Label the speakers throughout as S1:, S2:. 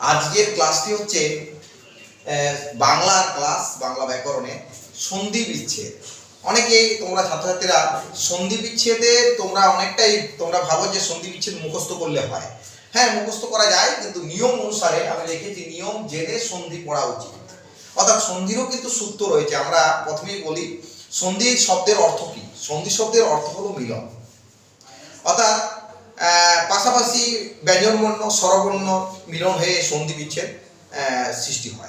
S1: আজকের ক্লাসটি হচ্ছে বাংলার ক্লাস বাংলা ব্যাকরণে সন্ধি বিচ্ছেদ। অনেকেই তোমরা ছাত্রছাত্রীরা সন্ধি বিচ্ছেদে তোমরা অনেকটাই তোমরা ভাবো যে সন্ধি বিচ্ছেদ মুখস্থ করলে হয়। হ্যাঁ মুখস্থ করা যায়, কিন্তু নিয়ম অনুসারে আমি লিখেছি নিয়ম জেনে সন্ধি পড়া উচিত। অর্থাৎ সন্ধিরও কিন্তু সূত্র রয়েছে, আমরা প্রথমেই বলি, সন্ধি শব্দের অর্থ কি? সন্ধি শব্দের অর্থ হলো মিলন। অর্থাৎ পাশাপাশি ব্যঞ্জনবর্ণ স্বরবর্ণ মিলন হয়ে সন্ধি বিচ্ছেদ সৃষ্টি হয়।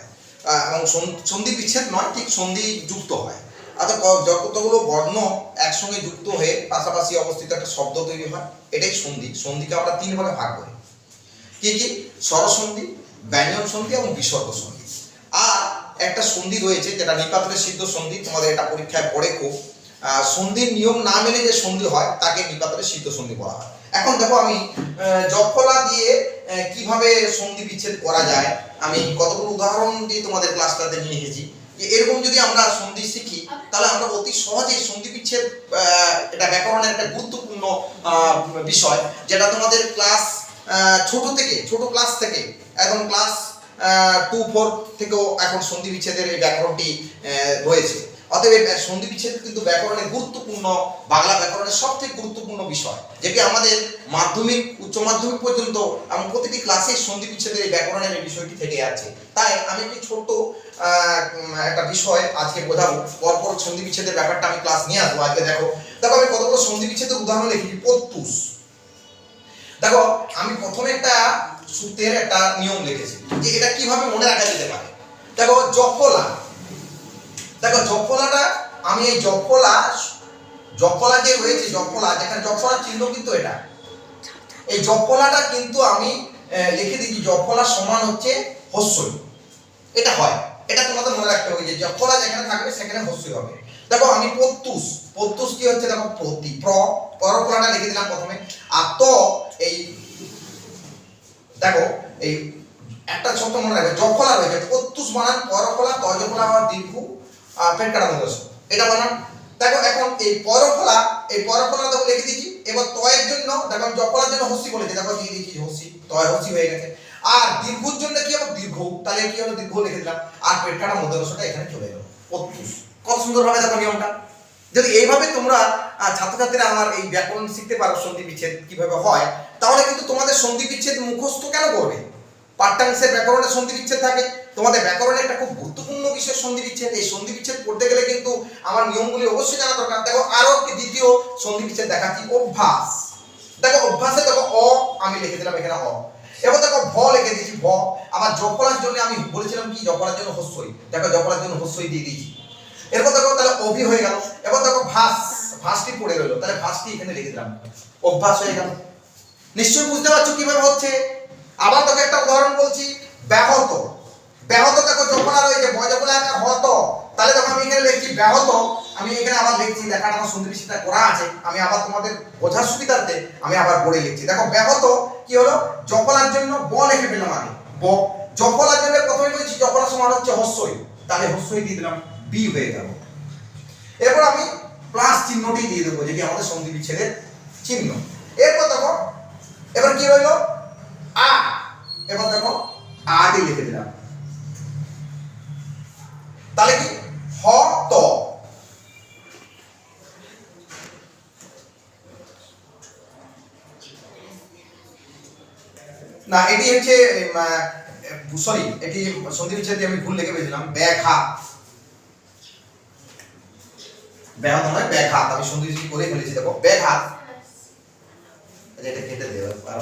S1: এবং সন- সন্ধি বিচ্ছেদ নয়, ঠিক সন্ধি যুক্ত হয়। অর্থাৎ ক- যতগুলো বর্ণ একসঙ্গে যুক্ত হয়ে পাশাপাশি অবস্থিত একটা শব্দ তৈরি হয়, এটাই সন্ধি। সন্ধিকে আমরা তিন ভাগে ভাগ করি। কি কি? স্বরসন্ধি ব্যঞ্জন সন্ধি এবং বিসর্গ সন্ধি আর একটা সন্ধি রয়েছে, যেটা নিপাতনের সিদ্ধ সন্ধি তোমাদের এটা পরীক্ষায় পড়ে খুব। সন্ধির নিয়ম না মেনে যে সন্ধি হয়, তাকে নিপাতনের সিদ্ধ সন্ধি বলা হয়। এখন দেখো আমি জফলা দিয়ে কীভাবে সন্ধি বিচ্ছেদ করা যায়, আমি কতগুলো উদাহরণ দিয়ে তোমাদের ক্লাসটাতে নিয়ে এসেছি। যে এরকম যদি আমরা সন্ধি শিখি, তাহলে আমরা অতি সহজেই সন্ধি বিচ্ছেদ এটা ব্যাকরণের একটা গুরুত্বপূর্ণ বিষয়, যেটা তোমাদের ক্লাস ছোট থেকে, ছোট ক্লাস থেকে একদম ক্লাস টু ফোর থেকেও এখন সন্ধি বিচ্ছেদের এই ব্যাকরণটি রয়েছে। অতএব সন্ধি বিচ্ছেদ কিন্তু ব্যাকরণের গুরুত্বপূর্ণ, বাংলা ব্যাকরণের সব থেকে গুরুত্বপূর্ণ বিষয়, যেটি আমাদের মাধ্যমিক, উচ্চ মাধ্যমিক পর্যন্ত এবং প্রতিটি ক্লাসে সন্ধি বিচ্ছেদের এই ব্যাকরণের এই বিষয়টি থেকে আছে। তাই আমি একটি ছোট্ট একটা বিষয় আজকে বোঝাবো। পরপর সন্ধি বিচ্ছেদের ব্যাপারটা আমি ক্লাস নিয়ে আসব আজকে, দেখো। দেখো, আমি কতগুলো সন্ধি বিচ্ছেদের উদাহরণ লিখেছি? প্রত্যুষ। দেখো, আমি প্রথমে একটা সূত্রের একটা নিয়ম লিখেছি যে এটা কীভাবে মনে রাখা যেতে পারে? দেখো জফলা দেখো আমি এই জফলা জফলা যে রয়েছে জফলা যেখানে জফলা চিহ্ন কিন্তু এটা। এই জফলাটা কিন্তু আমি লিখে দিচ্ছি জফলা সমান হচ্ছে হস্যই। এটা হয়। এটা তোমাদের মনে রাখতে হবে যে জফলা যেখানে থাকবে, সেখানে হস্যই হবে। দেখো, আমি প্রত্যুষ। প্রত্যুষ কি হচ্ছে? দেখো, প্রতি, প্র পরফলাটা লিখে দিলাম প্রথমে। আর তো, এই, দেখো, এই একটা শব্দ মনে রাখবে জফলা রয়েছে। প্রত্যুষ বানান পরফলা তজফলা হওয়ার দীর্ঘ আর পেট কাটা মধ্যে এটা বানান। দেখো, এখন এই পরফলা এই পরফলা দেখো লিখে দিয়েছি এবার তয়ের জন্য, দেখো আমি জফলার জন্য হস্যি বলেছি, দেখো দিয়ে দিয়েছি হস্যি, তয় হসি হয়ে গেছে। আর দীর্ঘর জন্য কি হবে? দীর্ঘ। তাহলে কি হলো দীর্ঘ লিখে দিলাম। আর পেট কাটা মধ্যে এখানে চলে এলো। প্রত্যুষ কত সুন্দর ভাবে দেখো নিয়মটা। যদি এইভাবে তোমরা ছাত্রছাত্রীরা আমার এই ব্যাকরণ শিখতে পারো সন্ধি বিচ্ছেদ কীভাবে হয়, তাহলে কিন্তু তোমাদের সন্ধি বিচ্ছেদ মুখস্থ কেন করবে? পাঠ্যাংশের ব্যাকরণের সন্ধি বিচ্ছেদ থাকে। তোমাদের ব্যাকরণের একটা খুব গুরুত্বপূর্ণ বিষয় সন্ধি বিচ্ছেদ এই সন্ধি বিচ্ছেদ পড়তে গেলে কিন্তু আমার নিয়মগুলি অবশ্যই জানা দরকার। দেখো আরও একটি দ্বিতীয় সন্ধি বিচ্ছেদ দেখাচ্ছি, অভ্যাস। দেখো, অভ্যাসে দেখো, অ আমি লিখে দিলাম এখানে অ। এবার দেখো, ভ লিখে দিয়েছি, ভ। আবার জফলার জন্য আমি বলেছিলাম কি? জফলার জন্য হস্যই। দেখো জফলার জন্য হস্যই দিয়ে দিয়েছি। এরপর দেখো, তাহলে অভি হয়ে গেল। এবার দেখো, ভাস। ভাসটি পড়ে রইল। তাহলে ভাসটি এখানে লিখে দিলাম। অভ্যাস হয়ে গেল। নিশ্চয়ই বুঝতে পারছ কীভাবে হচ্ছে? আবার তোকে একটা উদাহরণ বলছি, ব্যাহত। ব্যাহত দেখো, যখন আর ওই যে যখন একটা হত, তাহলে যখন আমি এখানে লিখছি ব্যাহত। আমি এখানে আবার লিখছি দেখার আমার সুন্দর করা আছে। আমি আবার তোমাদের বোঝার সুবিধার্থে আমি আবার পড়ে লিখছি। দেখো, ব্যাহত কি হলো? জফলার জন্য ব লিখে পেলাম আমি, ব। জফলার জন্য প্রথমে বলছি জফলার সমান হচ্ছে হস্যই। তাহলে হস্যই দিয়ে দিলাম বি হয়ে গেল। এরপর আমি প্লাস চিহ্নটি দিয়ে দেবো, যেটি আমাদের সন্ধি বিচ্ছেদের চিহ্ন। এরপর দেখো, এবার কি হইল আ এবার দেখো আটি লিখে দিলাম। তাহলে কি? হ, ত। না, এটি হচ্ছে সরি, এটি সন্ধি বিচ্ছেদ আমি ভুল লিখে ফেলেছিলাম। ব্যাঘাত। ব্যাঘাত নয়, ব্যাঘাত। আমি সন্ধি করে ফেলেছি, দেখো। ব্যাঘাত। এটা কেটে দেবো, আর